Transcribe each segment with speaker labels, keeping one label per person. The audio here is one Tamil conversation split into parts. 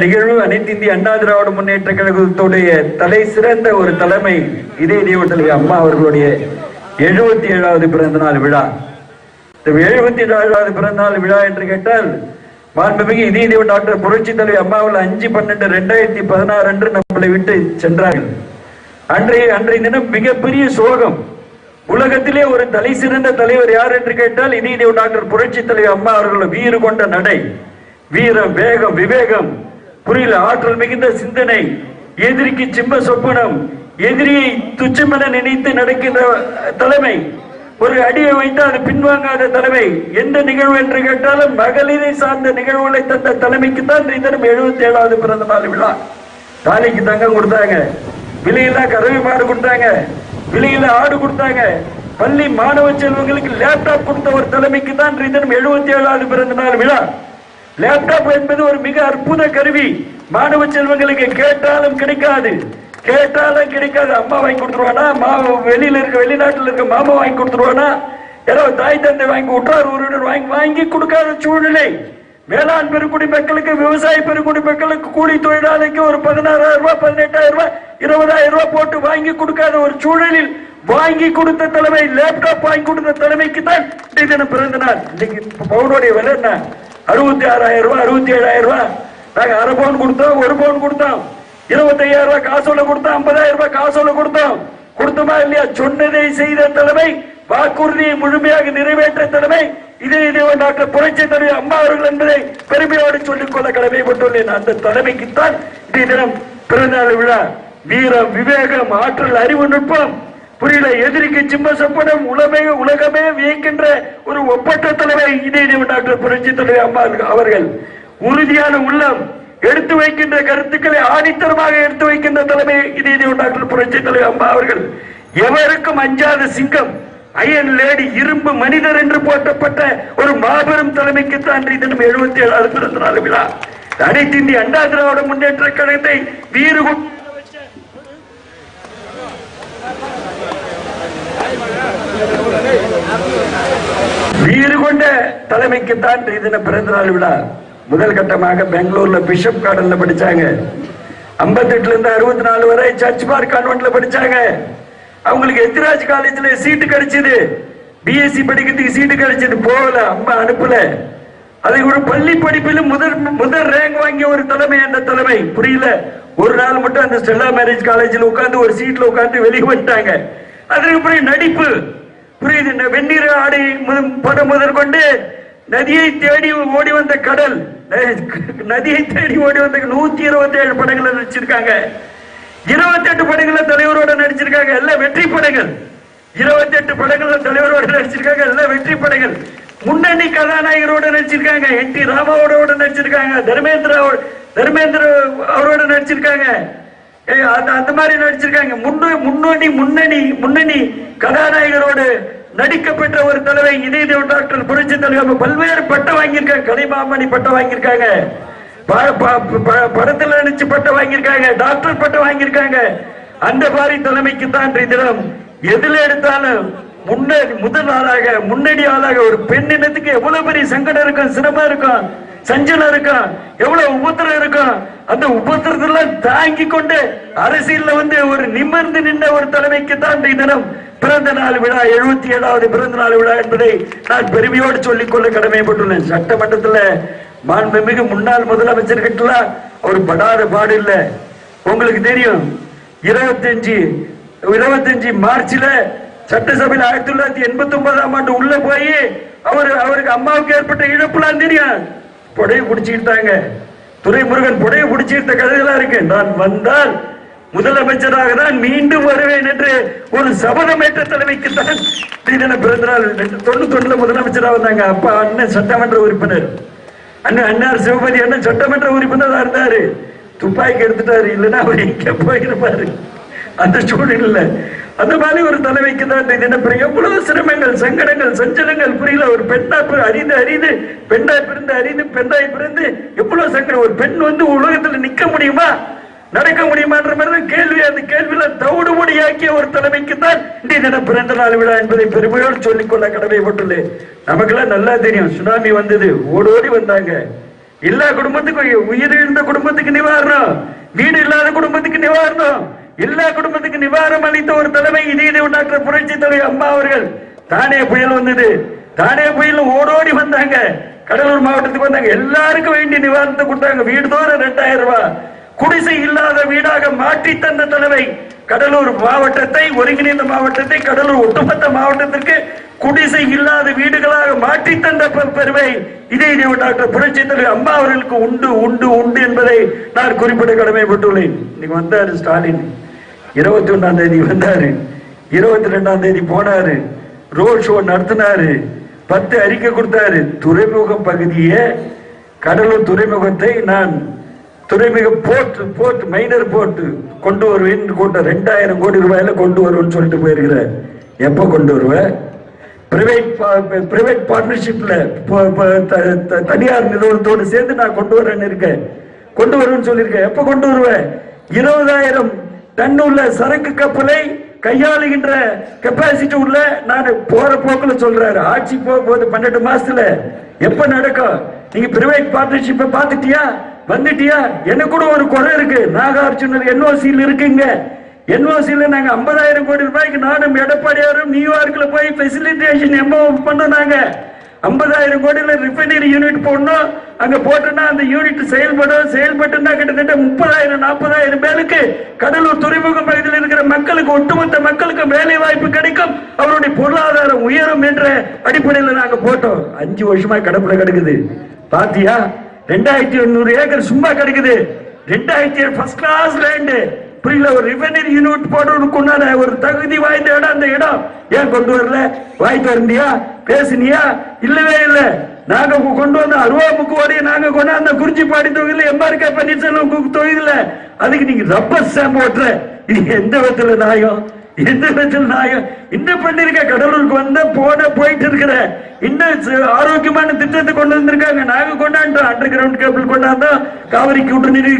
Speaker 1: நிகழ்வு அனைத்து இந்திய அண்ணா திராவிட முன்னேற்ற கழகத்துடைய தலை சிறந்த ஒரு தலைமை இதே தெய்வ தலைவி அம்மா அவர்களுடைய எழுபத்தி ஏழாவது பிறந்த நாள் விழா. இந்த எழுபத்தி ஏழாவது பிறந்த நாள் விழா என்று கேட்டால் மாண்புமிகு இதே தெய்வ டாக்டர் புரட்சி தலைவி அம்மாவில் அஞ்சு பன்னெண்டு ரெண்டாயிரத்தி பதினாறு அன்று நம்மளை விட்டு சென்றார்கள். அன்றைய அன்றைய தினம் மிகப்பெரிய சோகம். உலகத்திலே ஒரு தலை சிறந்த தலைவர் யார் என்று கேட்டால் இதே தெய்வ டாக்டர் புரட்சி தலைவி அம்மா அவர்கள் வீறு கொண்ட நடை. வீரம் வேகம் விவேகம் புரியல? ஆற்றல் மிகுந்த சிந்தனை எதிரிக்கு சிம்ம சொப்பனம் எதிரியை துச்சமென நினைத்து நடக்கின்ற தலைமை. ஒரு அடியை வைத்து அது பின்வாங்காத தலைமை. எந்த நிகழ்வு என்று கேட்டாலும் மகளிரை சார்ந்த நிகழ்வுகளை தந்த தலைமைக்கு தான் தினம் எழுபத்தி ஏழாவது பிறந்த நாள் விழா. தாலிக்கு தங்கம் கொடுத்தாங்க. விலையில்லா கறவை மாடு கொடுத்தாங்க. விலையில்லா ஆடு கொடுத்தாங்க. பள்ளி மாணவ செல்வங்களுக்கு லேப்டாப் கொடுத்த ஒரு தலைமைக்கு தான் தினம் எழுபத்தி ஏழாவது பிறந்த நாள் விழா. லேப்டாப் என்பது ஒரு மிக அற்புத கருவி. மாணவ செல்வங்களுக்கு கேட்டாலும் கிடைக்காது. கேட்டாலும் கிடைக்காது. அம்மா வாங்கி கொடுத்துருவானா? மா வெளியில இருக்க வெளிநாட்டில் இருக்க மாமா வாங்கி கொடுத்துருவானா? ஏதோ தாய் தந்தை வாங்கி உற்றார் உறவினர் வாங்கி வாங்கி கொடுக்காத சூழ்நிலை. வேளாண் பெருக்குடி மக்களுக்கு விவசாய பெருக்குடி மக்களுக்கு கூலி தொழிலாளிக்கு ஒரு பதினாறாயிரம் ரூபாய் பதினெட்டாயிரம் ரூபாய் இருபதாயிரம் ரூபாய் போட்டு வாங்கி கொடுக்காத ஒரு சூழலில் வாங்கி கொடுத்த தலைமை லேப்டாப் வாங்கி கொடுத்த தலைமைக்கு தான் தினம் பிறந்த நாள். இன்னைக்கு பவுனுடைய விலை என்ன? அறுபத்தி ஆறாயிரம் ரூபாய் அறுபத்தி ஏழாயிரம் ரூபாய். நாங்க அரை பவுன் கொடுத்தோம் ஒரு பவுன் கொடுத்தோம். இருபத்தையாயிரம் ரூபாய் காசோல கொடுத்தோம் ஐம்பதாயிரம் ரூபாய் காசோல கொடுத்தோம். கொடுத்தோமா இல்லையா? சொன்னதை செய்த தலைமை வாக்குறுதியை முழுமையாக நிறைவேற்ற தலைமை இதே இதே டாக்டர் புரட்சி தலைவர் அம்மா அவர்கள் என்பதை பெருமையோடு சொல்லிக் கொள்ள கடமைப்பட்டுள்ளேன். அந்த தலைமைக்குத்தான் இன்றைய தினம் பிறந்தநாள் விழா. வீரம் விவேகம் ஆற்றல் அறிவு நுட்பம் புரியல எதிரிக்கு சிம்ம சப்பனம் உலகமே உலகமே வியக்கின்ற ஒரு ஒப்பற்ற தலைவர் இதே டாக்டர் புரட்சி தலைவர் அம்மா அவர்கள் உறுதியான உள்ளம் எடுத்து வைக்கின்ற கருத்துக்களை ஆணித்தரமாக எடுத்து வைக்கின்ற தலைமை இதே டாக்டர் புரட்சி தலைவர் அம்மா அவர்கள். எவருக்கும் அஞ்சாத சிங்கம் அயன் லேடி இரும்பு மனிதர் என்று போற்றப்பட்ட ஒரு மாபெரும் தலைமைக்கு தான் தினம் எழுபத்தி ஏழாவது பிறந்த நாள் விழா அனைத்து இந்திய அண்ணா திராவிட முன்னேற்ற கழகத்தை வீறு வீடு கொண்ட தலைமைக்குத்தான் தின பிறந்த நாள் விழா. முதல் கட்டமாக பெங்களூர்ல பிஷப் கார்டன்ல படிச்சாங்க. ஐம்பத்தெட்டுல இருந்து அறுபத்தி நாலு வரை சர்ச் பார்க் கான்வென்ட்ல படிச்சாங்க. அவங்களுக்கு எத்திராஜ் காலேஜ்ல சீட்டு கிடைச்சது. பிஎஸ்சி படிக்கிறதுக்கு சீட்டு கிடைச்சது. போகல அம்மா அனுப்பல. அதை ஒரு பள்ளி படிப்பிலும் முதல் முதல் ரேங்க் வாங்கிய ஒரு தலைமை அந்த தலைமை. புரியல. ஒரு நாள் மட்டும் அந்த ஸ்டெல்லா மேரேஜ் காலேஜில் உட்கார்ந்து ஒரு சீட்ல உட்கார்ந்து வெளியே வந்துட்டாங்க. அதற்கு நடிப்பு. புரியுது? இந்த வெந்நீர் ஆடை படம் முதற்கொண்டு நதியை தேடி ஓடி வந்த கடல். நதியை தேடி ஓடி வந்த நூத்தி இருபத்தி ஏழு படங்களை நடிச்சிருக்காங்க. இருபத்தி எட்டு படங்கள்ல தலைவரோட நடிச்சிருக்காங்க. எல்லாம் வெற்றி படங்கள். இருபத்தி எட்டு படங்கள்ல தலைவரோட நடிச்சிருக்காங்க. எல்லாம் வெற்றி படங்கள். முன்னணி கதாநாயகரோட நடிச்சிருக்காங்க. என் டி ராமாவோட நடிச்சிருக்காங்க. தர்மேந்திர தர்மேந்திர அவரோட நடிச்சிருக்காங்க. ஏய், அந்த அந்த மாதிரி நடிச்சிருக்காங்க. முன்னு முன்னணி முன்னணி முன்னணி கதாநாயகரோடு நடிக்கப்பட்ட ஒரு தலைவை இதே டாக்டர் புரட்சி தலைவர் பல்வேறு பட்டம் வாங்கியிருக்காங்க. கலைமாமணி பட்டம் வாங்கியிருக்காங்க. ப- ப- ப- நடிச்சு பட்டம் வாங்கியிருக்காங்க. டாக்டர் பட்டம் வாங்கியிருக்காங்க. அந்த மாதிரி தலைமைக்கு தான் தினம் எதுல எடுத்தாலும் முன்னணி முதல் ஆளாக முன்னணி ஆளாக ஒரு பெண் இனத்துக்கு எவ்வளவு பெரிய சங்கடம் இருக்கும் சிரமம் இருக்கும். சஞ்சலம் இருக்கும் எவ்வளவு உபத்திரம் இருக்கும் அந்த உபத்திரத்தெல்லாம் தாங்கி கொண்டு அரசியல்ல வந்து ஒரு நிமிர்ந்து நின்ற ஒரு தலைமைக்கு தான் இந்த தினம் பிறந்த நாள் விழா எழுபத்தி ஏழாவது பிறந்த நாள் விழா என்பதை நான் பெருமையோடு சொல்லிக் கொள்ள கடமைப்பட்டுள்ளேன். சட்டமன்றத்துல மாண்புமிகு முன்னாள் முதலமைச்சர் கிட்ட அவர் படாத பாடு இல்ல. உங்களுக்கு தெரியும் இருபத்தஞ்சு இருபத்தஞ்சு மார்ச்ல சட்டசபையில் ஆயிரத்தி தொள்ளாயிரத்தி எண்பத்தி ஒன்பதாம் ஆண்டு உள்ள போய் அவர் அவருக்கு அம்மாவுக்கு ஏற்பட்ட இழப்புலாம் தெரியும். புடைய பிடிச்சிக்கிட்டாங்க. துரைமுருகன் புடைய பிடிச்சிருந்த கதையெல்லாம் இருக்கு. நான் வந்தால் முதலமைச்சராக தான் மீண்டும் வருவேன் என்று ஒரு சபதமேற்ற தலைமைக்கு தான் திடீரென பிறந்தநாள் தொண்ணூத்தி ஒண்ணுல முதலமைச்சராக வந்தாங்க. அப்பா அண்ணன் சட்டமன்ற உறுப்பினர். அண்ணன் அண்ணார் சிவபதி அண்ணன் சட்டமன்ற உறுப்பினராக இருந்தாரு. துப்பாக்கி எடுத்துட்டாரு. இல்லைன்னா அவர் எங்க போயிருப்பாரு? அந்த சூழ்நிலை அந்த மாதிரி ஒரு தலைமைக்கு தான் இந்த தினப்பெரிய எவ்வளவு சிரமங்கள் சங்கடங்கள் சஞ்சலங்கள் புரியல. ஒரு பெண்ணா அறிந்து அறிந்து பெண்ணாய் பிறந்து அறிந்து பெண்ணாய் பிறந்து எவ்வளவு சங்கடம். ஒரு பெண் வந்து உலகத்துல நிக்க முடியுமா? நடக்க முடியுமான்ற மாதிரி தான் கேள்வி. அந்த கேள்வியில தவிடுபடியாக்கிய ஒரு தலைமைக்கு தான் இன்றைய தினம் பிறந்த நாள் விழா என்பதை பெருமையோடு சொல்லிக்கொள்ள கடமைப்பட்டுள்ளேன். நமக்கெல்லாம் நல்லா தெரியும். சுனாமி வந்தது. ஓடோடி வந்தாங்க. எல்லா குடும்பத்துக்கும் உயிரிழந்த குடும்பத்துக்கு நிவாரணம். வீடு இல்லாத குடும்பத்துக்கு நிவாரணம். எல்லா குடும்பத்துக்கு நிவாரணம் அளித்த ஒரு தலைமை இதே டாக்டர் புரட்சி தலைவர் அம்மா அவர்கள். தானே புயல் வந்தது. தானே புயல் ஓடோடி வந்தாங்க. கடலூர் மாவட்டத்துக்கு வந்தாங்க. எல்லாருக்கும் வேண்டிய நிவாரணத்தை கொடுத்தாங்க. வீடு தோற ரெண்டாயிரம் ரூபாய். குடிசை இல்லாத வீடாக மாற்றி தந்த தலைமை கடலூர் மாவட்டத்தை ஒருங்கிணைந்த மாவட்டத்தை கடலூர் ஒட்டுமொத்த மாவட்டத்திற்கு குடிசை இல்லாத வீடுகளாக மாற்றி தந்த பெருமை இதே டாக்டர் புரட்சி தலைவர் அம்மா அவர்களுக்கு உண்டு உண்டு உண்டு என்பதை நான் குறிப்பிட கடமைப்பட்டுள்ளேன். இன்னைக்கு வந்தாரு ஸ்டாலின். இருபத்தி ஒன்றாம் தேதி வந்தாரு. இருபத்தி ரெண்டாம் தேதி போனாரு. ரோட் ஷோ நடத்தினாரு. பத்து அறிக்கை கொடுத்தாரு. துறைமுக பகுதியை கடலூர் துறைமுகத்தை நான் துறைமுக போர்ட் போர்ட் மைனர் போர்ட் கொண்டு வருவேன் கூட்ட ரெண்டாயிரம் கோடி ரூபாயில கொண்டு வருவேன்னு சொல்லிட்டு போயிருக்கிறார். எப்ப கொண்டு வருவேன் பிரைவேட் பிரைவேட் பார்ட்னர்ஷிப்ல தனியார் நிறுவனத்தோடு சேர்ந்து நான் கொண்டு வரேன்னு இருக்கேன். கொண்டு வருவேன்னு சொல்லியிருக்கேன். எப்ப கொண்டு வருவேன் இருபதாயிரம் தன்னுள்ள சரக்கு கப்பலை கையாளுகின்ற கெப்பாசிட்டி உள்ள நான் போற போக்குல சொல்றாரு. ஆட்சி போக பன்னெண்டு மாசத்துல எப்ப நடக்கும்? நீங்க பிரைவேட் பார்ட்னர்ஷிப்பை பார்த்துட்டியா? வந்துட்டியா? எனக்கு கூட ஒரு குறை இருக்கு. நாகார்ஜுனர் என்ஓசியில் இருக்குங்க. என்ஓசியில் நாங்க 50000 கோடி ரூபாய்க்கு நானும் எடப்பாடியாரும் நியூயார்க்ல போய் ஃபெசிலிட்டேஷன் எம்ஓ பண்ணோம் நாங்க. 50000 கோடியில ரிஃபைனரி யூனிட் போடணும். அங்க போட்டோம்னா அந்த யூனிட் செயல்படும். செயல்பட்டுனா கிட்டத்தட்ட முப்பதாயிரம் நாற்பதாயிரம் பேருக்கு கடலூர் துறைமுக பகுதியில் இருக்கிற மக்களுக்கு ஒட்டுமொத்த மக்களுக்கு வேலை வாய்ப்பு கிடைக்கும். அவருடைய பொருளாதாரம் உயரும் என்ற அடிப்படையில் நாங்க போட்டோம். அஞ்சு வருஷமா கடப்புல கிடக்குது. பாத்தியா? ரெண்டாயிரத்தி எண்ணூறு ஏக்கர் சும்மா கிடைக்குது. ரெண்டாயிரத்தி ஃபர்ஸ்ட் கிளாஸ் லேண்டு புரியல ஒரு ரிஃபைனரி யூனிட் போடுறதுக்கு உண்டான ஒரு தகுதி வாய்ந்த இடம் அந்த இடம் ஏன் கொண்டு வரல வாய்ப்பு வரண்டியா பேசுனியா இல்லவே இல்ல நாங்க கொண்டு வந்த அருவாமுக்கு ஓடிய நாங்க கொண்டாந்த குறிச்சிப்பாடி தொகுதியில் எம்ஆர்கே பன்னீர்செல்வம் கு- தொகுதியில அதுக்கு நீங்க ரப்பர் ஸ்டாம்ப் ஓட்டுற இது எந்த விதத்துல நியாயம் எந்த விதத்தில் நியாயம் இன்னும் பண்ணிருக்க கடலூருக்கு வந்த போன போயிட்டு இருக்கிற இன்னும் ஆரோக்கியமான திட்டத்தை கொண்டு வந்திருக்காங்க நாங்க கொண்டாண்டோம் அண்டர் கிரவுண்ட் கேபிள் கொண்டாந்தோம் காவிரி கூட்டு நீர்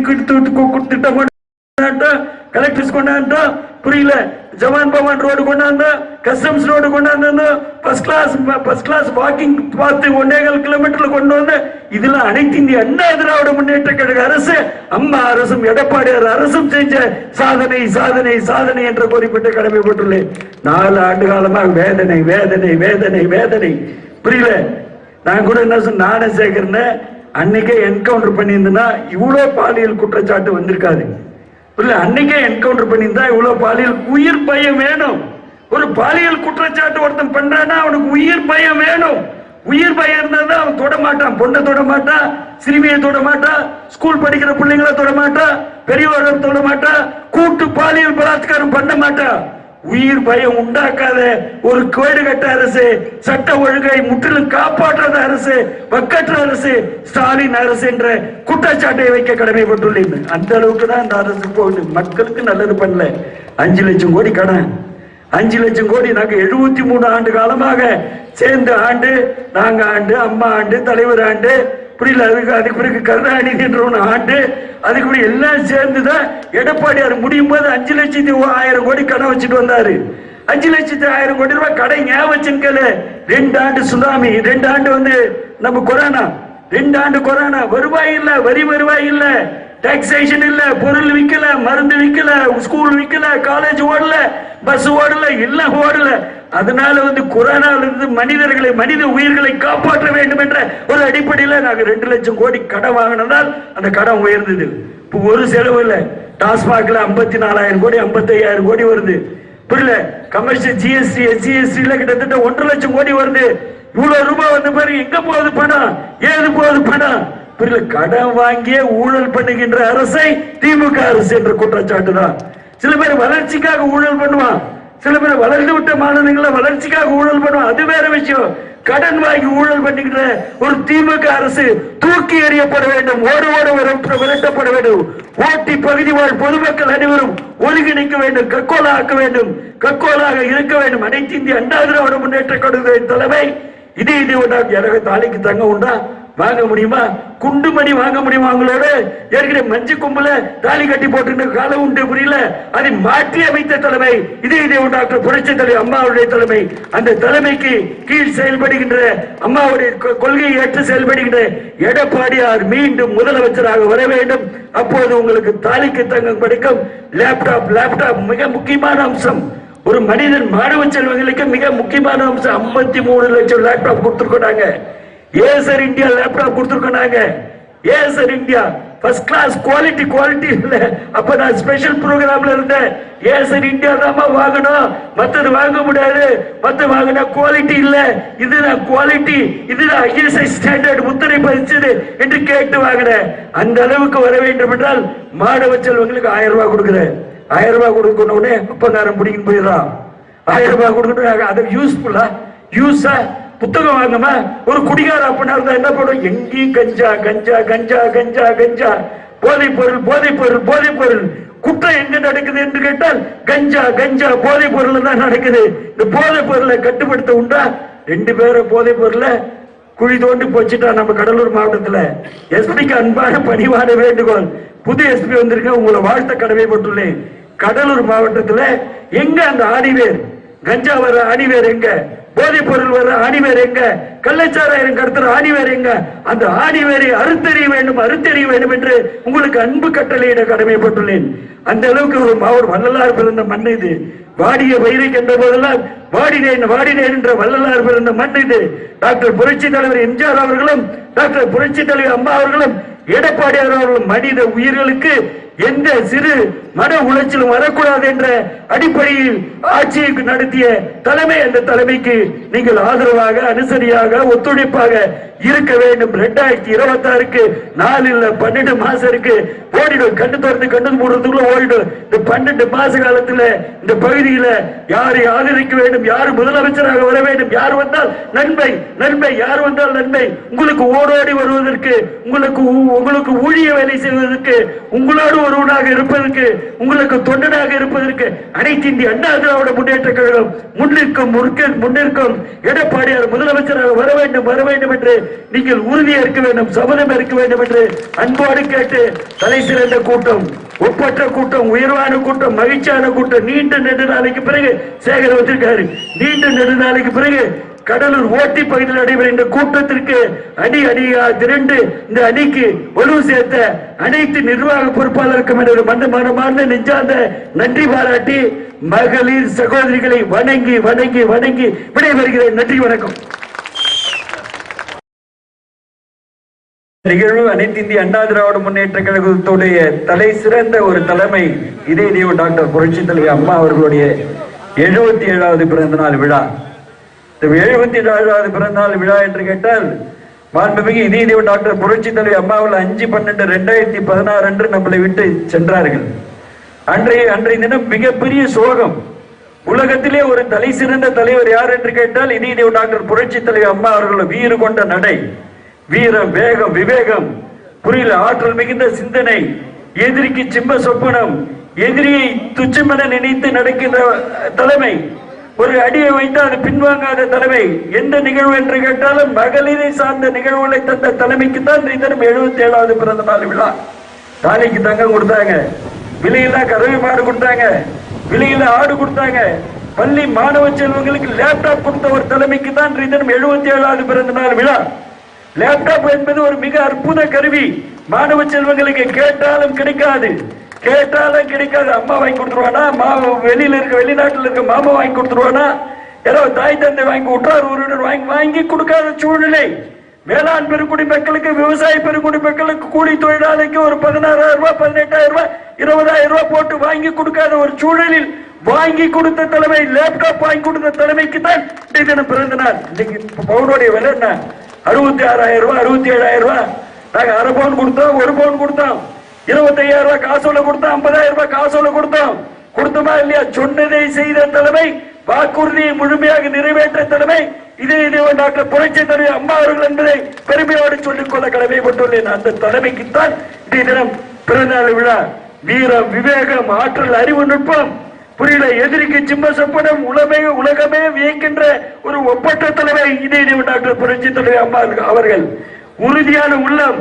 Speaker 1: திட்டம் கொண்டு கலெக்டர்ஸ் கொண்டாண்டோம் புரியல. ஜவான் பவான் ரோடு கொண்டாந்தோம் கஸ்டம்ஸ் ரோடு கொண்டாந்து first class first class walking பார்த்து ஒன்னேகால் கிலோமீட்டர்ல கொண்டு வந்து இதுல அனைத்து இந்திய அண்ணா திராவிட முன்னேற்ற கழக அரசு அம்மா அரசும் எடப்பாடியார் அரசும் செஞ்ச சாதனை சாதனை சாதனை என்ற குறிப்பிட்டு கடமைப்பட்டுள்ளேன் நாலு ஆண்டு காலமாக வேதனை வேதனை வேதனை வேதனை. புரியல? நான் கூட என்ன சொன்ன நானே சேகர்னு அன்னைக்கே என்கவுண்டர் பண்ணியிருந்தேன்னா இவ்வளோ பாலியல் குற்றச்சாட்டு வந்திருக்காது. இல்ல அன்னைக்கே என்கவுண்டர் பண்ணியிருந்தா இவ்வளவு பாலியல் உயிர் பயம் வேணும். ஒரு பாலியல் குற்றச்சாட்டு ஒருத்தன் பண்றான்னா அவனுக்கு உயிர் பயம் வேணும். உயிர் பயம் இருந்தா தான் அவன் தொட மாட்டான். பொண்ணை தொட மாட்டான் சிறுமியை தொட மாட்டான் ஸ்கூல் படிக்கிற பிள்ளைங்களை தொட மாட்டான் பெரியவர்கள் தொட மாட்டான் கூட்டு பாலியல் பலாத்காரம் பண்ண மாட்டான் உயிர் பயம் உண்டாக்காத ஒரு கேடு கட்ட அரசு சட்ட ஒழுங்கை முற்றிலும் காப்பாற்றாத அரசு வக்கற்ற அரசு ஸ்டாலின் அரசு என்ற குற்றச்சாட்டை வைக்க கடமைப்பட்டுள்ளேன் அந்த அளவுக்கு தான் இந்த அரசு போகுது. மக்களுக்கு நல்லது பண்ணல. அஞ்சு லட்சம் கோடி கடன். அஞ்சு லட்சம் கோடி நாங்கள் எழுபத்தி மூணு ஆண்டு காலமாக சேர்ந்த ஆண்டு நாங்கள் ஆண்டு அம்மா ஆண்டு தலைவர் ஆண்டு புரியல அதுக்கு அதுக்கு பிறகு கருணாநிதி என்ற ஆண்டு அதுக்கு பிறகு எல்லாம் சேர்ந்துதான் எடப்பாடியார் முடியும் போது அஞ்சு லட்சத்தி ஆயிரம் கோடி கடன் வச்சுட்டு வந்தாரு. அஞ்சு லட்சத்தி ஆயிரம் கோடி ரூபாய் கடை ஞாபகம் ரெண்டு ஆண்டு சுனாமி ரெண்டு ஆண்டு வந்து நம்ம கொரோனா ரெண்டு ஆண்டு கொரோனா. வருவாய் இல்ல வரி வருவாய் இல்லை. டாக்ஸேஷன் இல்ல பொருள் விக்கல மருந்து விக்கல ஸ்கூல் விக்கல காலேஜ் ஓடல பஸ் ஓடல எல்லாம் ஓடல. அதனால வந்து கொரோனால இருந்து மனிதர்களை மனித உயிர்களை காப்பாற்ற வேண்டும் என்ற ஒரு அடிப்படையில் நாங்கள் ரெண்டு லட்சம் கோடி கடன் வாங்கினதால் அந்த கடன் உயர்ந்தது. இப்போ ஒரு செலவு இல்லை. டாஸ்மாக்ல ஐம்பத்தி நாலாயிரம் கோடி ஐம்பத்தையாயிரம் கோடி வருது. புரியல? கமர்ஷியல் ஜிஎஸ்டி எஸ்சிஎஸ்டில கிட்டத்தட்ட ஒன்றரை லட்சம் கோடி வருது. இவ்வளவு ரூபாய் வந்த பாருங்க எங்க போகுது பணம்? ஏது போகுது பணம்? கடன் வாங்கியே ஊழல் பண்ணுகின்ற அரசை திமுக அரசு என்ற குற்றச்சாட்டு தான். சில பேர் வளர்ச்சிக்காக ஊழல் பண்ணுவான் சில பேர் வளர்ந்து விட்ட மாநிலங்கள வளர்ச்சிக்காக ஊழல் பண்ணுவான் அது வேற விஷயம். கடன் வாங்கி ஊழல் பண்ணுகின்ற ஒரு திமுக அரசு தூக்கி எறியப்பட வேண்டும். ஒரு ஓடு விரட்டப்பட வேண்டும். ஓட்டி பகுதி வாழ் பொதுமக்கள் அனைவரும் ஒருங்கிணைக்க வேண்டும். கக்கோலா ஆக்க வேண்டும். கக்கோலாக இருக்க வேண்டும். அனைத்து இந்திய அண்ணா திராவிட முன்னேற்ற கழக தலைமை. இது இது உண்டா எனக்கு தாலிக்கு தங்க உண்டா? வாங்க முடியுமா? குண்டுமணி வாங்க முடியுமா அவங்களோட ஏற்கனவே மஞ்சு கும்பல தாலி கட்டி போட்டு காலம் உண்டு புரியல. அதை மாற்றி அமைத்த தலைமை இதே இதே டாக்டர் புரட்சி தலைவர் அம்மாவுடைய தலைமை. அந்த தலைமைக்கு கீழ் செயல்படுகின்ற அம்மாவுடைய கொள்கையை ஏற்று செயல்படுகின்ற எடப்பாடியார் மீண்டும் முதலமைச்சராக வர வேண்டும். அப்போது உங்களுக்கு தாலிக்கு தங்கம் கிடைக்கும். லேப்டாப் லேப்டாப் மிக முக்கியமான அம்சம். ஒரு மனிதன் மாணவ செல்வங்களுக்கு மிக முக்கியமான அம்சம். ஐம்பத்தி மூணு லட்சம் லேப்டாப் கொடுத்துருக்காங்க ஏசர் இந்தியா லேப்டாப் கொடுத்துருக்காங்க Acer India first class quality quality இல்ல. அப்ப நான் ஸ்பெஷல் ப்ரோக்ராம்ல இருந்தேன். ஏசர் இந்தியா தான் வாங்கணும். மத்தது வாங்க முடியாது. மத்த வாங்கினா குவாலிட்டி இல்ல. இதுதான் குவாலிட்டி இதுதான் ஐஎஸ்ஐ ஸ்டாண்டர்ட் முத்திரை பதிச்சது என்று கேட்டு வாங்கினேன். அந்த அளவுக்கு வர வேண்டும் என்றால் மாணவ செல்வங்களுக்கு ஆயிரம் ரூபாய் கொடுக்குறேன். ஆயிரம் ரூபாய் கொடுக்கணும் உடனே அப்பங்காரன் பிடிக்கும் போயிடலாம் ஆயிரம் ரூபாய் கொடுக்கணும் அதை யூஸ்ஃபுல்லா யூஸா புத்தகம் வாங்கமா ஒரு குடிகார அப்படின்னா இருந்தா என்ன பண்ணும்? எங்கேயும் கஞ்சா கஞ்சா கஞ்சா கஞ்சா கஞ்சா. போதைப் பொருள் போதைப் பொருள் போதைப் பொருள். குற்றம் எங்க நடக்குது என்று கேட்டால் கஞ்சா கஞ்சா போதைப் பொருள் தான் நடக்குது. இந்த போதைப் பொருளை கட்டுப்படுத்த உண்டா? ரெண்டு பேரும் போதைப் பொருளை குழி தோண்டி போச்சுட்டா நம்ம கடலூர் மாவட்டத்துல. எஸ்பிக்கு அன்பான பணிவான வேண்டுகோள். புது எஸ்பி வந்திருக்க உங்களை வாழ்த்த கடமைப்பட்டுள்ளேன். கடலூர் மாவட்டத்துல எங்க அந்த ஆணிவேர்? கஞ்சா வர ஆணிவேர் எங்க? போதைப் பொருள் வர ஆணிவேர் எங்க? கள்ளச்சாராயம் கடத்துற ஆணிவேர் எங்க? அந்த ஆணிவேரை அறுத்தறிய வேண்டும் அறுத்தறிய வேண்டும் என்று உங்களுக்கு அன்பு கட்டளையிட கடமைப்பட்டுள்ளேன். அந்த அளவுக்கு ஒரு மாவட்ட வள்ளலார் பிறந்த மண் இது. வாடிய வயிறை கண்ட போதெல்லாம் வாடினேன் வாடினேன் என்ற வள்ளலார் பிறந்த மண் இது. டாக்டர் புரட்சி தலைவர் எம்ஜிஆர் அவர்களும் டாக்டர் புரட்சி தலைவர் அம்மா அவர்களும் எடப்பாடியார் அவர்களும் மனித உயிர்களுக்கு எந்த சிறு மன உளைச்சலும் வரக்கூடாது என்ற அடிப்படையில் ஆட்சியை நடத்திய தலைமை அந்த தலைமைக்கு நீங்கள் ஆதரவாக அனுசரியாக ஒத்துழைப்பாக இருக்க வேண்டும். இரண்டாயிரத்தி இருபத்தி ஆறுக்கு நாலு இல்ல பன்னெண்டு மாசம் இருக்கு ஓடிடும். கண்டு திறந்து கண்டு மூடுறதுக்குள்ள ஓடிடும். இந்த பன்னெண்டு மாச காலத்துல இந்த பகுதியில யாரை ஆதரிக்க வேண்டும் யார் முதலமைச்சராக வர வேண்டும் யார் வந்தால் நன்மை நன்மை யார் வந்தால் நன்மை? உங்களுக்கு ஓடோடி வருவதற்கு உங்களுக்கு உங்களுக்கு ஊழிய வேலை செய்வதற்கு உங்களோடு ஒருவனாக இருப்பதற்கு உங்களுக்கு தொண்டனாக இருப்பதற்கு அனைத்து இந்திய அண்ணா திராவிட முன்னேற்ற கழகம் முன்னிற்கும் முன்னிற்கும் எடப்பாடியார் முதலமைச்சராக வர வேண்டும் வர வேண்டும் என்று நீங்கள் உறுதியா இருக்க வேண்டும் சபதம் இருக்க வேண்டும் என்று அன்போடு கேட்டு தலை சிறந்த கூட்டம் ஒப்பற்ற கூட்டம் உயர்வான கூட்டம் மகிழ்ச்சியான கூட்டம் நீண்ட நெடு நாளைக்கு பிறகு சேகர் வச்சிருக்காரு நீண்ட நெடு நாளைக்கு பிறகு கடலூர் ஓட்டி பகுதியில் நடைபெற இந்த கூட்டத்திற்கு அணி அணியா திரண்டு இந்த அணிக்கு வலு சேர்த்த அனைத்து நிர்வாக பொறுப்பாளருக்கும் எனது மந்த மனமார்ந்த நெஞ்சார்ந்த நன்றி பாராட்டி மகளிர் சகோதரிகளை வணங்கி வணங்கி வணங்கி விடைபெறுகிறேன். நன்றி வணக்கம். நிகழ்வு அனைத்து இந்திய அண்ணா திராவிட முன்னேற்ற கழகத்துடைய தலை சிறந்த ஒரு தலைமை இதே தேவ டாக்டர் புரட்சி தலைவர் அம்மா அவர்களுடைய எழுபத்தி ஏழாவது பிறந்த நாள் விழா. எழுபத்தி நாலாவது பிறந்த நாள் விழா என்று கேட்டால் மாண்புமிகு இதே டாக்டர் புரட்சி தலைவி அம்மாவில் அஞ்சு பன்னெண்டு ரெண்டாயிரத்தி பதினாறு அன்று நம்மளை விட்டு சென்றார்கள். அன்றைய அன்றைய தினம் மிகப்பெரிய சோகம். உலகத்திலே ஒரு தலை சிறந்த தலைவர் யார் என்று கேட்டால் இதே டாக்டர் புரட்சி தலைவி அம்மா அவர்கள் வீறு கொண்ட நடை. வீரம் வேகம் விவேகம் புரியல ஆற்றல் மிகுந்த சிந்தனை எதிரிக்கு சிம்ம சொப்பனம் எதிரியை துச்சமென நினைத்து நடக்கின்ற தலைமை ஒரு அடியை வைத்து அது பின்வாங்காத தலைமை. எந்த நிகழ்வு என்று கேட்டாலும் மகளிரை சார்ந்த நிகழ்வுகளை தந்த தலைமைக்கு தான் இந்த தினம் எழுபத்தி ஏழாவது பிறந்த நாள் விழா. தாலிக்கு தங்கம் கொடுத்தாங்க. விலையில கறவை மாடு கொடுத்தாங்க. விலையில ஆடு கொடுத்தாங்க. பள்ளி மாணவ செல்வங்களுக்கு லேப்டாப் கொடுத்த ஒரு தலைமைக்கு தான் இன்றைய தினம் எழுபத்தி ஏழாவது பிறந்த நாள் விழா. லேப்டாப் என்பது ஒரு மிக அற்புத கருவி. மாணவ செல்வங்களுக்கு கேட்டாலும் கிடைக்காது. கேட்டாலும் கிடைக்காது. அம்மா வாங்கி கொடுத்துருவானா? மாமா வெளியில இருக்க வெளிநாட்டில் இருக்க மாமா வாங்கி கொடுத்துருவானா? ஏதோ தாய் தந்தை வாங்கி உற்றார் உறவினர் வாங்கி வாங்கி கொடுக்காத சூழ்நிலை. வேளாண் பெருக்குடி மக்களுக்கு விவசாய பெருக்குடி மக்களுக்கு கூலி தொழிலாளிக்கு ஒரு பதினாறாயிரம் ரூபாய் பதினெட்டாயிரம் ரூபாய் இருபதாயிரம் ரூபாய் போட்டு வாங்கி கொடுக்காத ஒரு சூழலில் வாங்கி கொடுத்த தலைமை லேப்டாப் வாங்கி கொடுத்த தலைமைக்கு தான் இன்றைய தினம் பிறந்த நாள். இன்னைக்கு பவுனுடைய விலை என்ன? அறுபத்தி ஆறாயிரம் ரூபாய் அறுபத்தி ஏழாயிரம் ரூபாய். நாங்கள் அரை பவுன் கொடுத்தோம் ஒரு பவுன் கொடுத்தோம். இருபத்தையாயிரம் ரூபாய் காசோல கொடுத்தோம் ஐம்பதாயிரம் ரூபாய் காசோல கொடுத்தோம். கொடுத்தோமா இல்லையா? சொன்னதை செய்த தலைமை வாக்குறுதியை முழுமையாக நிறைவேற்ற தலைமை இதே இதே டாக்டர் புரட்சி தலைவர் அம்மா அவர்கள் என்பதை பெருமையோடு சொல்லிக் கொள்ள கடமைப்பட்டுள்ளேன். அந்த தலைமைக்குத்தான் இன்றைய தினம் பிறந்தநாள் விழா. வீரம் விவேகம் ஆற்றல் அறிவு நுட்பம் புரியல எதிரிக்கு சிம்ம சொப்பனம் உலகமே உலகமே வியக்கின்ற ஒரு ஒப்பற்ற தலைமை இதே இதே டாக்டர் புரட்சி தலைவர் அம்மா அவர்கள். உறுதியான உள்ளம்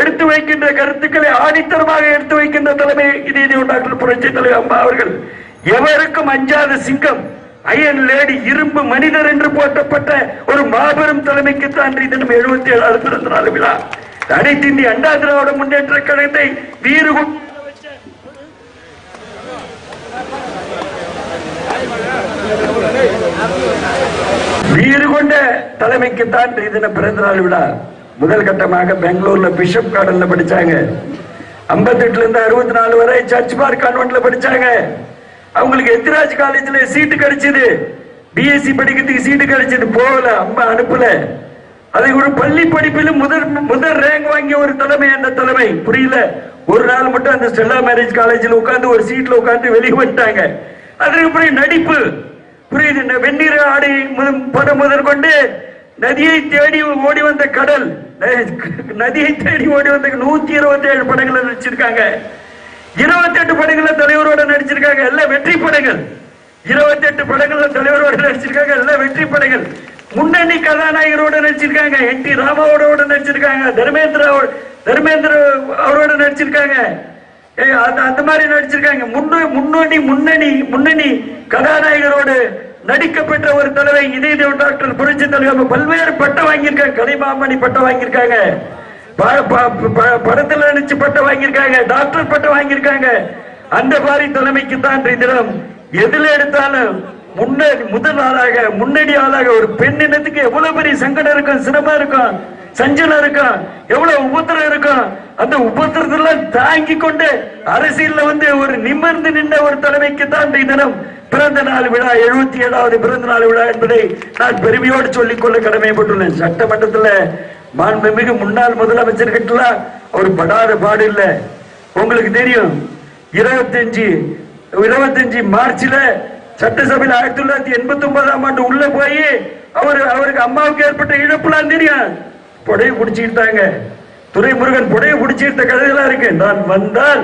Speaker 1: எடுத்து வைக்கின்ற கருத்துக்களை ஆணித்தரமாக எடுத்து வைக்கின்ற தலைமை இது டாக்டர் புரட்சி தலைவர் அம்மா அவர்கள். எவருக்கும் அஞ்சாத சிங்கம் அயன் லேடி இரும்பு மனிதர் என்று போற்றப்பட்ட ஒரு மாபெரும் தலைமைக்கு தான் தினம் எழுபத்தி ஏழாவது பிறந்த நாள் விழா. அனைத்து இந்திய அண்டா திராவிட முன்னேற்ற கழகத்தை வீறு வீறு கொண்ட தலைமைக்கு தான் தின பிறந்த நாள் விழா. முதல் கட்டமாக பெங்களூர்ல பிஷப் கார்டன்ல படிச்சாங்க. 58 இருந்து அறுபத்தி நாலு வரை சர்ச் பார்க் கான்வென்ட்ல படிச்சாங்க. அவங்களுக்கு எத்திராஜ் காலேஜ்ல சீட்டு கிடைச்சது. பிஎஸ்சி படிக்கிறதுக்கு சீட்டு கிடைச்சது. போகல அம்மா அனுப்பல. அதை ஒரு பள்ளி படிப்பிலும் முதல் முதல் ரேங்க் வாங்கிய ஒரு தலைமை அந்த தலைமை. புரியல. ஒரு நாள் மட்டும் அந்த ஸ்டெல்லா மேரேஜ் காலேஜில் உட்காந்து ஒரு சீட்ல உட்காந்து வெளியே வந்துட்டாங்க. அதுக்கப்புறம் நடிப்பு. புரியுது? இந்த வெந்நீர் ஆடை முதல் படம் முதற்கொண்டு நதியை தேடி ஓடி வந்த கடல். நதியை தேடி ஓடி வந்த நூத்தி இருபத்தி ஏழு படங்களை நடிச்சிருக்காங்க. இருபத்தி எட்டு படங்கள்ல தலைவரோட நடிச்சிருக்காங்க எல்லாம் வெற்றி படங்கள். இருபத்தி எட்டு படங்கள்ல தலைவரோட நடிச்சிருக்காங்க எல்லாம் வெற்றி படங்கள். முன்னணி கதாநாயகரோட நடிச்சிருக்காங்க என் டி ராமாவோட நடிச்சிருக்காங்க தர்மேந்திர தர்மேந்திர அவரோட நடிச்சிருக்காங்க. ஏய், அந்த அந்த மாதிரி நடிச்சிருக்காங்க. முன்னணி முன்னணி முன்னணி முன்னணி கதாநாயகரோடு நடிக்கப்பட்ட ஒரு தலைவை இதய டாக்டர் புரட்சி தலைவர் பல்வேறு பட்டம் வாங்கியிருக்காங்க. கலைமாமணி பட்டம் வாங்கியிருக்காங்க. ப- ப- ப- படத்துல நடிச்சு பட்டம் வாங்கியிருக்காங்க. டாக்டர் பட்டம் வாங்கியிருக்காங்க. அந்த மாதிரி தலைமைக்கு தான் தினம் எதுல எடுத்தாலும் முன்னாடி முதல் ஆளாக முன்னணி ஆளாக ஒரு பெண் இனத்துக்கு எவ்வளவு பெரிய சங்கடம் இருக்கும் சிரமம் இருக்கும் சஞ்சலம் இருக்கும் எவ்வளவு உபத்திரம் இருக்கும். அந்த உபத்திரத்தெல்லாம் தாங்கி கொண்டு அரசியல்ல வந்து ஒரு நிமிர்ந்து நின்ற ஒரு தலைமைக்கு தான் தினம் பிறந்த நாள் விழா எழுபத்தி ஏழாவது பிறந்த நாள் விழா என்பதை நான் பெருமையோடு சொல்லிக்கொள்ள கடமைப்பட்டுள்ளேன். சட்டமன்றத்துல மாண்புமிகு முன்னாள் முதலமைச்சர் கிட்டலாம் அவர் படாத பாடு இல்லை. உங்களுக்கு தெரியும் இருபத்தஞ்சு இருபத்தஞ்சு மார்ச்ல சட்டசபையில் ஆயிரத்தி தொள்ளாயிரத்தி எண்பத்தி ஒன்பதாம் ஆண்டு உள்ள போய் அவர் அவருக்கு அம்மாவுக்கு ஏற்பட்ட இழப்புலாம் தெரியும். புடைய பிடிச்சிக்கிட்டாங்க. துரைமுருகன் புடைய பிடிச்சிருந்த கதையெல்லாம் இருக்கு. நான் வந்தால்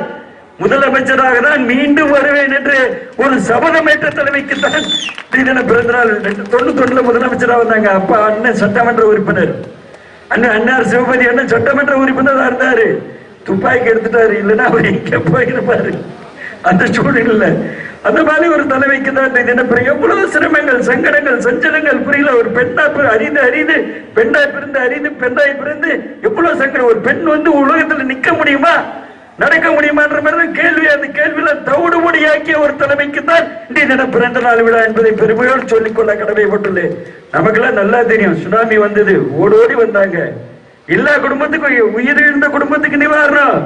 Speaker 1: முதலமைச்சராக தான் மீண்டும் வருவேன் என்று ஒரு சபதமேற்ற தலைமைக்கு தான் தின பிறந்தநாள். தொண்ணூத்தி ஒண்ணுல முதலமைச்சராக வந்தாங்க. அப்பா அண்ணன் சட்டமன்ற உறுப்பினர். அண்ணன் அண்ணார் சிவபதி அண்ணன் சட்டமன்ற உறுப்பினராக இருந்தாரு. துப்பாக்கி எடுத்துட்டாரு. இல்லைன்னா அவர் எங்க போயிருப்பாரு? அந்த சூழ்நிலை அந்த மாதிரி ஒரு தலைமைக்கு தான் இந்த தினப்பெரிய எவ்வளவு சிரமங்கள் சங்கடங்கள் சஞ்சலங்கள் புரியல. ஒரு பெண்ணா அறிந்து அறிந்து பெண்ணாய் பிறந்து அறிந்து பெண்ணாய் பிறந்து எவ்வளவு சங்கடம். ஒரு பெண் வந்து உலகத்துல நிக்க முடியுமா? நடக்க முடியுமான்ற மாதிரி தான் கேள்வி. அந்த கேள்வியில தவிடு முடியாக்கிய ஒரு தலைமைக்கு தான் இன்றைய தினம் பிறந்த நாள் விழா என்பதை பெருமையோடு சொல்லிக்கொள்ள கடமைப்பட்டுள்ளேன். நமக்கெல்லாம் நல்லா தெரியும். சுனாமி வந்தது ஓடோடி வந்தாங்க. எல்லா குடும்பத்துக்கும் உயிரிழந்த குடும்பத்துக்கு நிவாரணம்.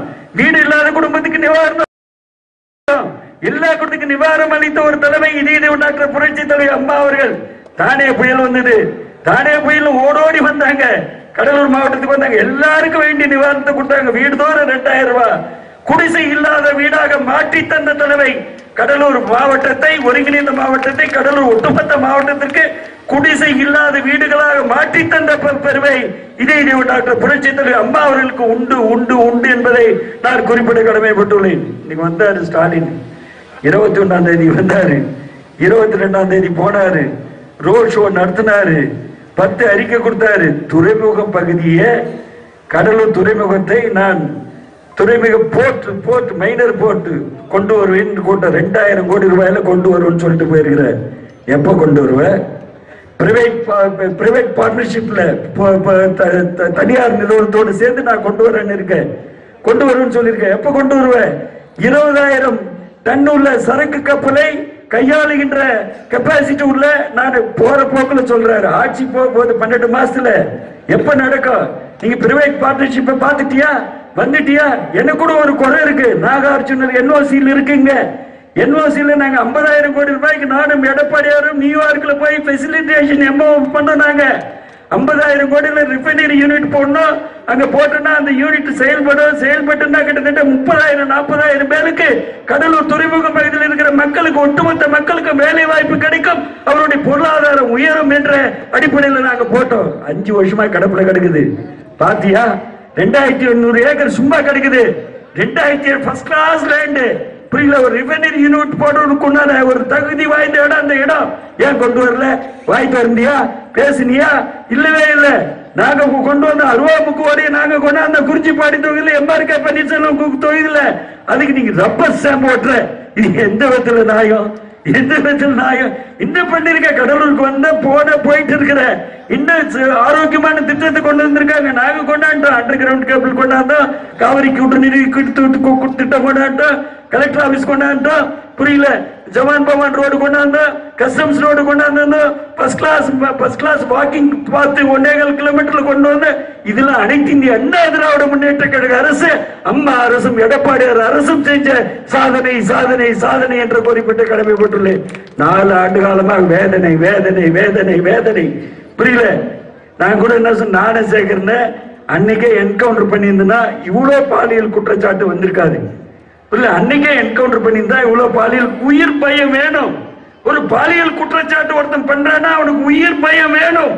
Speaker 1: வீடு இல்லாத குடும்பத்துக்கு நிவாரணம். எல்லா குடும்பத்துக்கு நிவாரணம் அளித்த ஒரு தலைமை இதே உண்டாக்குற புரட்சி தலைவர் அம்மா அவர்கள். தானே புயல் வந்தது. தானே புயல் ஓடோடி வந்தாங்க. கடலூர் மாவட்டத்துக்கு வந்தாங்க. எல்லாருக்கும் வேண்டிய நிவாரணத்தை கொடுத்தாங்க. வீடு தோறும் ரெண்டாயிரம் ரூபாய். குடிசை இல்லாத வீடாக மாற்றி தந்த தலைமை கடலூர் மாவட்டத்தை ஒருங்கிணைந்த மாவட்டத்தை கடலூர் ஒட்டுமொத்த மாவட்டத்திற்கு குடிசை இல்லாத வீடுகளாக மாற்றி தந்த பெருமை இதே இதே டாக்டர் புரட்சி தலைவர் அம்மா அவர்களுக்கு உண்டு உண்டு உண்டு என்பதை நான் குறிப்பிட கடமைப்பட்டுள்ளேன். இன்னைக்கு வந்தாரு ஸ்டாலின். இருபத்தி ஒன்றாம் தேதி வந்தாரு. இருபத்தி ரெண்டாம் தேதி போனாரு. ரோட் ஷோ நடத்தினாரு. பத்து அறிக்கை கொடுத்தாரு. துறைமுகம் பகுதியே கடலூர் துறைமுகத்தை நான் துறைமுக போர்ட் போர்ட் மைனர் போர்ட் கொண்டு வருவேன் கூட்டம் ரெண்டாயிரம் கோடி ரூபாயில கொண்டு வருவேன்னு சொல்லிட்டு போயிருக்கிறார். எப்ப கொண்டு வருவேன் பிரைவேட் பிரைவேட் பார்ட்னர்ஷிப்ல தனியார் நிறுவனத்தோடு சேர்ந்து நான் கொண்டு வரேன்னு இருக்கேன். கொண்டு வருவேன்னு சொல்லியிருக்கேன். எப்ப கொண்டு வருவேன் இருபதாயிரம் டன் உள்ள சரக்கு கப்பலை கையாளுகின்ற கெப்பாசிட்டி உள்ள நான் போற போக்குல சொல்றாரு. ஆட்சி போக போது பன்னெண்டு மாசத்துல எப்ப நடக்கும்? நீங்க பிரைவேட் பார்ட்னர்ஷிப்பை பார்த்துட்டியா? வந்துட்டியா? எனக்கு கூட ஒரு குறை இருக்கு. நாகார்ஜுனர் என்ஓசியில் இருக்குங்க. என்ஓசியில் நாங்க 50000 கோடி ரூபாய்க்கு நானும் எடப்பாடியாரும் நியூயார்க்ல போய் ஃபெசிலிட்டேஷன் எம்ஓ பண்ணோம் நாங்க. 50000 கோடியில ரிஃபைனரி யூனிட் போடணும். அங்க போட்டோம்னா அந்த யூனிட் செயல்படும். செயல்பட்டுனா கிட்டத்தட்ட முப்பதாயிரம் நாற்பதாயிரம் பேருக்கு கடலூர் துறைமுக பகுதியில் இருக்கிற மக்களுக்கு ஒட்டுமொத்த மக்களுக்கு வேலை வாய்ப்பு கிடைக்கும். அவருடைய பொருளாதாரம் உயரும் என்ற அடிப்படையில் நாங்க போட்டோம். அஞ்சு வருஷமா கடப்புல கிடக்குது. பாத்தியா? ரெண்டாயிரத்தி எண்ணூறு ஏக்கர் சும்மா கிடைக்குது. ரெண்டாயிரத்தி ஃபர்ஸ்ட் கிளாஸ் லேண்டு யூனிட் போடுறதுக்குண்டான ஒரு தகுதி வாய்ந்த இடம் அந்த இடம். ஏன் கொண்டு வரல? வாய்ப்பு இருந்தியா பேசுனியா? இல்லவே இல்ல. நாங்க கொண்டு வந்த அருவா முக்குவாடியை நாங்க கொண்டாந்த குறிச்சிப்பாடி தொகுதியில எம்ஆர்கே பன்னீர்செல்வம் கு- தொகுதியில. அதுக்கு நீங்க ரப்பர் ஸ்டாம்ப் ஓட்டுற. இது எந்த விதத்துல நாயம் எந்த விதத்துல நியாயம் இன்னும் பண்ணிருக்க கடலூருக்கு வந்த போன போயிட்டு இருக்கிற இன்னும் ச- ஆரோக்கியமான திட்டத்தை கொண்டு வந்திருக்காங்க. நாங்க கொண்டாண்டோம் அண்டர் கிரவுண்ட் கேபிள் கொண்டாந்தோம் காவிரி கூட்டணி திட்டம் கொண்டாண்டோம் கலெக்டர் ஆபீஸ் கொண்டாண்டோம் புரியல? ஜவான் பவான் ரோடு கொண்டாந்து கஸ்டம்ஸ் ரோடு கொண்டாந்து first class first class walking பார்த்து ஒன்னேகால் கிலோமீட்டர்ல கொண்டு வந்து இதுல அனைத்து இந்திய அண்ணா திராவிட முன்னேற்ற கழக அரசு அம்மா அரசும் எடப்பாடியார் அரசும் செஞ்ச சாதனை சாதனை சாதனை என்ற குறிப்பிட்டு கடமைப்பட்டுள்ளேன். நாலு ஆண்டு காலமாக வேதனை வேதனை வேதனை வேதனை. புரியல? நான் கூட என்ன சொன்ன நானே சேர்க்கிறேன் அன்னைக்கே என்கவுண்டர் பண்ணியிருந்தேன்னா இவ்வளோ பாலியல் குற்றச்சாட்டு வந்திருக்காது. இல்லை அன்னைக்கே என்கவுண்டர் பண்ணியிருந்தா இவ்வளவு பாலியல் உயிர் பயம் வேணும். ஒரு பாலியல் குற்றச்சாட்டு ஒருத்தன் பண்றானா அவனுக்கு உயிர் பயம் வேணும்.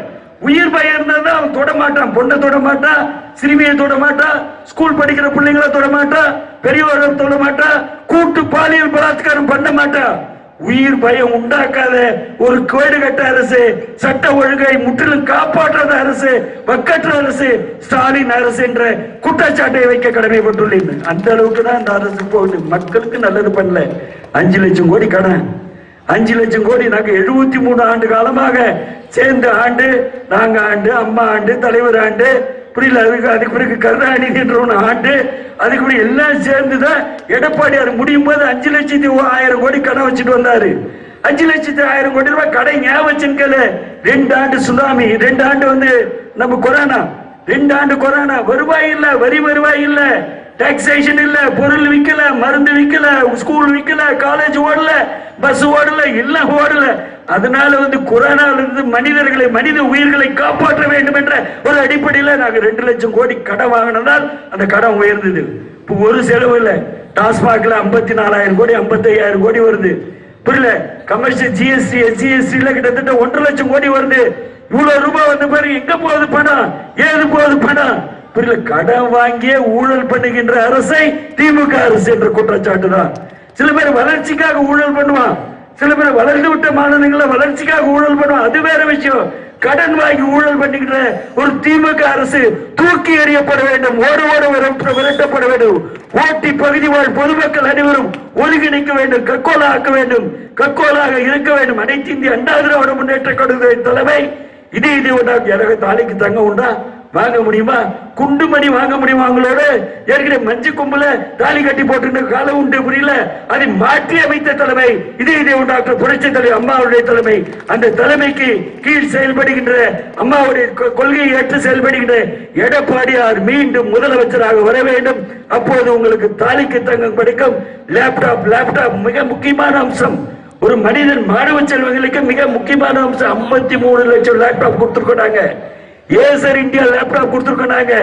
Speaker 1: உயிர் பயம் இருந்தா தான் அவன் தொட மாட்டான். பொண்ணை தொட மாட்டான் சிறுமியை தொட மாட்டான் ஸ்கூல் படிக்கிற பிள்ளைங்களை தொட மாட்டான் தொடமாட்டான் தொட மாட்டான் கூட்டு பாலியல் பலாத்காரம் பண்ண மாட்டான் உயிர் பயம் உண்டாக்காத ஒரு கேடு கட்ட அரசு சட்ட ஒழுங்கை முற்றிலும் காப்பாற்றாத அரசு வக்கற்ற அரசு ஸ்டாலின் அரசு என்ற குற்றச்சாட்டை வைக்க கடமைப்பட்டுள்ளேன் அந்த அளவுக்கு தான் அந்த அரசு போகுது. மக்களுக்கு நல்லது பண்ணல. அஞ்சு லட்சம் கோடி கடன். அஞ்சு லட்சம் கோடி நாங்கள் எழுபத்தி மூணு ஆண்டு காலமாக சேர்ந்த ஆண்டு நாங்க ஆண்டு அம்மா ஆண்டு தலைவர் ஆண்டு புரியல அதுக்கு அதுக்கு பிறகு கருணாநிதி என்ற ஆண்டு அதுக்கு பிறகு எல்லாம் சேர்ந்துதான் எடப்பாடியார் முடியும் போது அஞ்சு லட்சத்தி ஆயிரம் கோடி கடன் வச்சுட்டு வந்தாரு. அஞ்சு லட்சத்தி ஆயிரம் கோடி ரூபாய் கடை ஞாபகம் ரெண்டு ஆண்டு சுனாமி ரெண்டு ஆண்டு வந்து நம்ம கொரோனா ரெண்டு ஆண்டு கொரோனா. வருவாய் இல்ல வரி வருவாய் இல்லை. டாக்ஸேஷன் இல்ல பொருள் விக்கல மருந்து விக்கல ஸ்கூல் விக்கல காலேஜ் ஓடல பஸ் ஓடல எல்லாம் ஓடல. அதனால வந்து கொரோனால இருந்து மனிதர்களை மனித உயிர்களை காப்பாற்ற வேண்டும் என்ற ஒரு அடிப்படையில நாங்கள் ரெண்டு லட்சம் கோடி கடன் வாங்கினதால் அந்த கடன் உயர்ந்தது. இப்போ ஒரு செலவு இல்ல. டாஸ்மாக்ல ஐம்பத்தி நாலாயிரம் கோடி ஐம்பத்தையாயிரம் கோடி வருது. புரியல? கமர்ஷியல் ஜிஎஸ்டி எஸ்ஜிஎஸ்டில கிட்டத்தட்ட ஒன்றரை லட்சம் கோடி வருது. இவ்வளவு ரூபாய் வந்த பாரு எங்க போகுது பணம்? ஏது போகுது பணம்? கடன் வாங்கியே ஊழல் பண்ணுகின்ற அரசை திமுக அரசு என்ற குற்றச்சாட்டு தான் சில பேர் வளர்ச்சிக்காக ஊழல் பண்ணுவான் சில பேர் வளர்ந்து விட்ட மாநிலங்கள வளர்ச்சிக்காக ஊழல் பண்ணுவான் அது வேற விஷயம். கடன் வாங்கி ஊழல் பண்ணுகின்ற ஒரு திமுக அரசு தூக்கி எறியப்பட வேண்டும். ஒரு ஒரு விரட்டப்பட வேண்டும். ஓட்டி பகுதி வாழ் பொதுமக்கள் அனைவரும் ஒருங்கிணைக்க வேண்டும். கக்கோலா ஆக்க வேண்டும். கக்கோலாக இருக்க வேண்டும். அனைத்து இந்திய அண்ணா திராவிட முன்னேற்ற கழகத்தின் தலைமை. இது இது உண்டா எனக்கு தாலிக்கு தங்க உண்டா? வாங்க முடியுமா? குண்டுமணி வாங்க முடியுமா அவங்களோட ஏற்கனவே மஞ்சு கும்பல தாலி கட்டி போட்டு காலம் உண்டு புரியல. அதை மாற்றி அமைத்த தலைமை இதே இதே டாக்டர் புரட்சி தலைவர் அம்மாவுடைய தலைமை. அந்த தலைமைக்கு கீழ் செயல்படுகின்ற அம்மாவுடைய கொ- கொள்கையை ஏற்று செயல்படுகின்ற எடப்பாடியார் மீண்டும் முதலமைச்சராக வர வேண்டும். அப்போது உங்களுக்கு தாலிக்கு தங்கம் கிடைக்கும். லேப்டாப் லேப்டாப் மிக முக்கியமான அம்சம். ஒரு மனிதன் மாணவ செல்வங்களுக்கு மிக முக்கியமான அம்சம். ஐம்பத்தி மூணு லட்சம் லேப்டாப் கொடுத்துருக்காங்க ஏசர் இந்தியா லேப்டாப் கொடுத்துருக்கோம் நாங்க.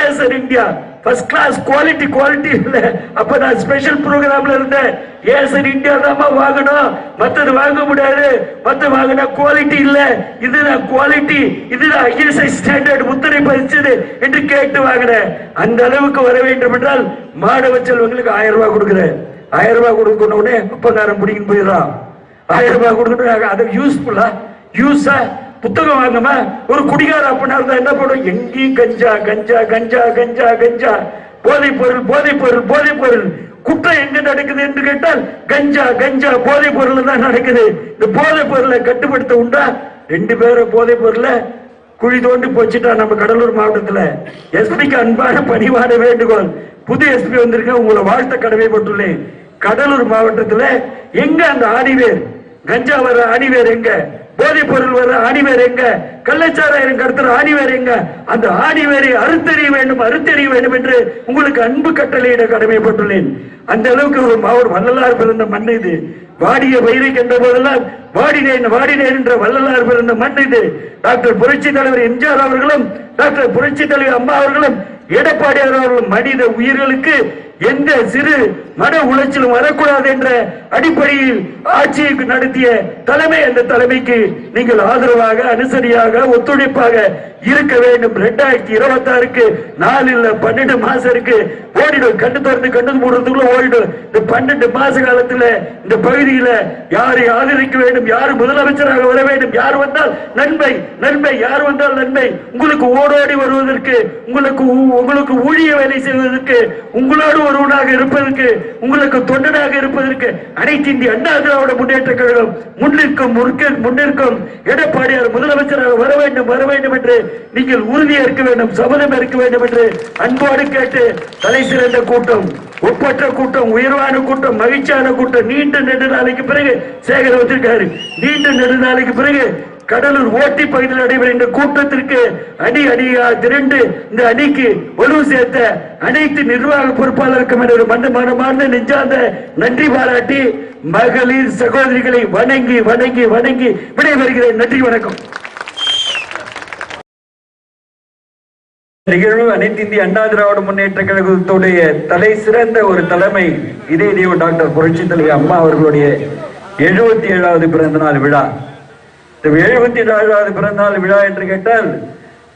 Speaker 1: Acer India first class quality quality இல்ல. அப்ப நான் ஸ்பெஷல் ப்ரோக்ராம்ல இருந்தேன். ஏசர் இந்தியா தான் வாங்கணும். மத்தது வாங்க முடியாது. மத்த வாங்கினா குவாலிட்டி இல்ல. இதுதான் குவாலிட்டி இதுதான் ஐஎஸ்ஐ ஸ்டாண்டர்ட் முத்திரை பதிச்சது என்று கேட்டு வாங்கினேன். அந்த அளவுக்கு வர வேண்டும் என்றால் மாணவ செல்வங்களுக்கு ஆயிரம் ரூபாய் கொடுக்குறேன். ஆயிரம் ரூபாய் கொடுக்கணும் உடனே அப்பங்காரன் பிடிக்கின்னு போயிடலாம். ஆயிரம் ரூபாய் கொடுக்கணும் அது யூஸ்ஃபுல்லா யூஸா புத்தகம் வாங்கமா ஒரு குடிகார அப்படின்னா இருந்தா என்ன பண்ணும் எங்கேயும் கஞ்சா கஞ்சா கஞ்சா கஞ்சா கஞ்சா. போதைப் பொருள் போதைப் பொருள் போதைப் பொருள் குற்றம் எங்க நடக்குது என்று கேட்டால் கஞ்சா கஞ்சா போதைப் பொருள் தான் நடக்குது. இந்த போதைப் பொருளை கட்டுப்படுத்த உண்டா? ரெண்டு பேரும் போதைப் பொருளை குழி தோண்டி போச்சுட்டா நம்ம கடலூர் மாவட்டத்துல. எஸ்பிக்கு அன்பான பணிவான வேண்டுகோள். புது எஸ்பி வந்திருக்க உங்களை வாழ்த்த கடமைப்பட்டுள்ளேன். கடலூர் மாவட்டத்துல எங்க அந்த ஆணிவேர் கஞ்சா வர ஆணிவேர் எங்க? போதைப் பொருள் வர ஆணிவேர் எங்க? கள்ளச்சாராயம் கடத்துற ஆணிவேர் எங்க? அந்த ஆணிவேரை அறுத்தறிய வேண்டும் அறுத்தறிய வேண்டும் என்று உங்களுக்கு அன்பு கட்டளையிட கடமைப்பட்டுள்ளேன். அந்த அளவுக்கு ஒரு மாவர் வள்ளலார் பிறந்த மண் இது. வாடிய வயிறு கண்ட போதெல்லாம் வாடினேன் வாடினேன் என்ற வள்ளலார் பிறந்த மண் இது. டாக்டர் புரட்சி தலைவர் எம்ஜிஆர் அவர்களும் டாக்டர் புரட்சி தலைவர் அம்மா அவர்களும் எடப்பாடியார் அவர்களும் மனித உயிர்களுக்கு எந்த சிறு மன உளைச்சலும் வரக்கூடாது என்ற அடிப்படையில் ஆட்சியை நடத்திய தலைமை அந்த தலைமைக்கு நீங்கள் ஆதரவாக அனுசரியாக ஒத்துழைப்பாக இருக்க வேண்டும். இரண்டாயிரத்தி இருபத்தி ஆறுக்கு நாலு இல்ல பன்னெண்டு மாசம் இருக்கு. ஓடிடும். கண்டு திறந்து கண்டு மூடுறதுக்குள்ள ஓடிடும். இந்த பன்னெண்டு மாச காலத்துல இந்த பகுதியில யாரை ஆதரிக்க வேண்டும்? யார் முதலமைச்சராக வர வேண்டும்? யார் வந்தால் நன்மை நன்மை. யார் வந்தால் நன்மை? உங்களுக்கு ஓடோடி வருவதற்கு உங்களுக்கு ஊ- உங்களுக்கு ஊழிய வேலை செய்வதற்கு உங்களோடு ஒருவனாக இருப்பதற்கு உங்களுக்கு தொண்டனாக இருப்பதற்கு அனைத்து இந்திய அண்ணா திராவிட முன்னேற்ற கழகம் முன்னிற்கும் முன்னிற்கும் எடப்பாடியார் முதலமைச்சராக வர வேண்டும் வர வேண்டும் என்று நீங்கள் உறுதியாக இருக்க வேண்டும் சபதம் இருக்க வேண்டும் என்று அன்போடு கேட்டு தலை சிறந்த கூட்டம் ஒப்பற்ற கூட்டம் உயர்வான கூட்டம் மகிழ்ச்சியான கூட்டம் நீண்ட நெடு நாளைக்கு பிறகு சேகர் வச்சிருக்காரு நீண்ட நெடு நாளைக்கு பிறகு கடலூர் ஓட்டி பகுதியில் நடைபெறும் இந்த கூட்டத்திற்கு அணி அணியாக திரண்டு இந்த அணிக்கு வலு சேர்த்த அனைத்து நிர்வாக பொறுப்பாளருக்கும் எனது மன நெஞ்சார்ந்த நன்றி பாராட்டி மகளிர் சகோதரிகளை வணங்கி வணங்கி வணங்கி விடைபெறுகிறேன். நன்றி வணக்கம். நிகழ்வு அனைத்து இந்திய அண்ணா திராவிட முன்னேற்ற கழகத்துடைய தலை சிறந்த ஒரு தலைமை இதே தேவ டாக்டர் புரட்சி தலைவர் அம்மா அவர்களுடைய எழுபத்தி ஏழாவது பிறந்த நாள் விழா. எழுபத்தி நாலாவது பிறந்த நாள் விழா என்று கேட்டால்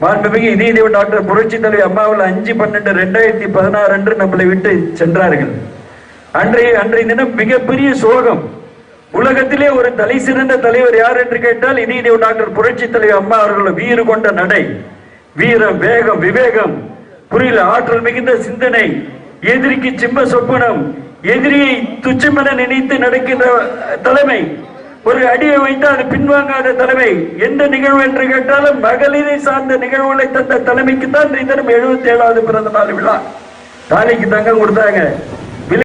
Speaker 1: மாண்புமிகு இதே டாக்டர் புரட்சி தலைவி அம்மாவில் அஞ்சு பன்னெண்டு ரெண்டாயிரத்தி பதினாறு அன்று நம்மளை விட்டு சென்றார்கள். அன்றைய அன்றைய தினம் மிகப்பெரிய சோகம். உலகத்திலே ஒரு தலை சிறந்த தலைவர் யார் என்று கேட்டால் இதே டாக்டர் புரட்சி தலைவி அம்மா அவர்கள் வீறு கொண்ட நடை. வீரம் வேகம் விவேகம் புரியல ஆற்றல் மிகுந்த சிந்தனை எதிரிக்கு சிம்ம சொப்பனம் எதிரியை துச்சமென நினைத்து நடக்கின்ற தலைமை ஒரு அடியை வைத்து அது பின்வாங்காத தலைமை. எந்த நிகழ்வு என்று கேட்டாலும் மகளிரை சார்ந்த நிகழ்வுகளை தந்த தலைமைக்கு தான் இந்த தினம் எழுபத்தி ஏழாவது பிறந்த நாள் விழா. தாலிக்கு தங்கம் கொடுத்தாங்க.